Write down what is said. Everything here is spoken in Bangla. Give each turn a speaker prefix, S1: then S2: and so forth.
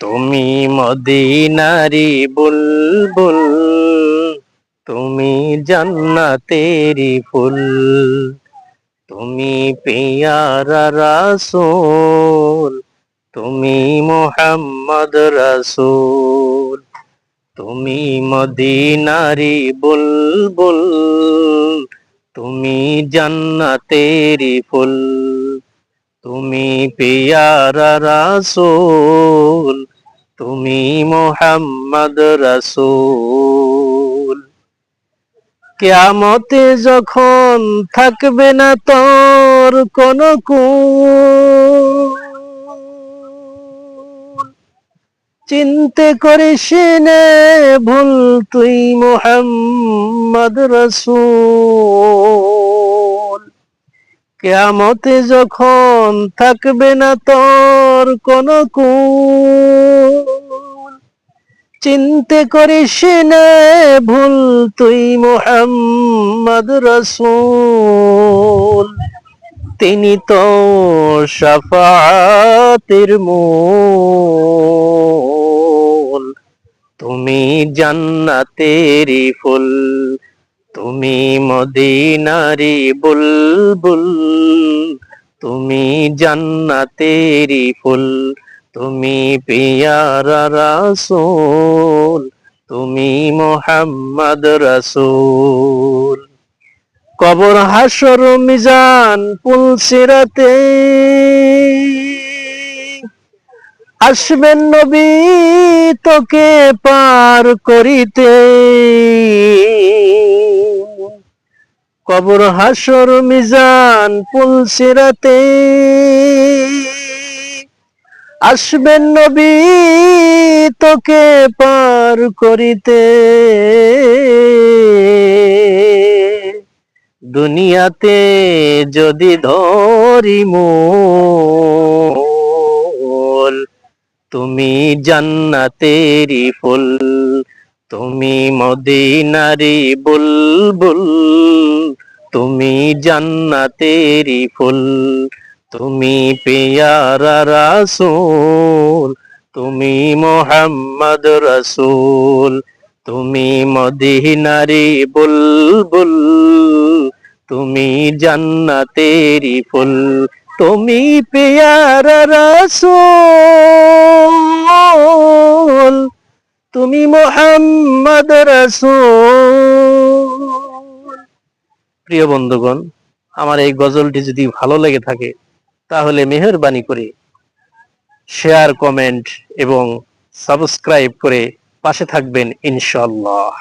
S1: তুমি মদিনারি বুলবুল, তুমি জান্নাতেরি ফুল, তুমি পেয়ারা রাসূল, তুমি মোহাম্মদ রাসূল, তুমি মদিনারি বুলবুল, তুমি জান্নাতেরি ফুল, তুমি পেয়ারা রাসূল। তুমি মোহাম্মদ রাসূল। কিয়ামতে যখন থাকবে না তোর কোন চিনতে করিস ভুল, তুই মোহাম্মদ রসুল। কেয়ামতে যখন থাকবে না তোর কোন চিনতে করিস নে ভুল, তুই মোহাম্মদ রসুল। তিনি তো সাফাতের মূল। তুমি জান্নাতেরি ফুল। তুমি মদিনারি বুলবুল, তুমি জান্নাতেরি ফুল, তুমি পিয়ারা রাসূল, তুমি মোহাম্মদ রাসূল। কবর হাসর মিজান পুলসিরাতে আসবেন নবী তোকে পার করিতে। কবর হাসর মিজান পুলসিরাতে আসবেন নবী তোকে পার করিতে। দুনিয়াতে যদি ধরি মোল, তুমি জান্নাতেরি ফুল। তুমি মদিনারি বুলবুল, তুমি জান্নাতেরি ফুল, তুমি পেয়ারা রাসূল, তুমি মোহাম্মদ রাসূল, তুমি মদিনারি বুলবুল, তুমি জান্নাতেরি ফুল, তুমি পেয়ারা তুমি মোহাম্মদ রাসূল। প্রিয় বন্ধুগণ, আমার এই গজলটি যদি ভালো লেগে থাকে, তাহলে মেহরবানি করে শেয়ার, কমেন্ট এবং সাবস্ক্রাইব করে পাশে থাকবেন ইনশাল্লাহ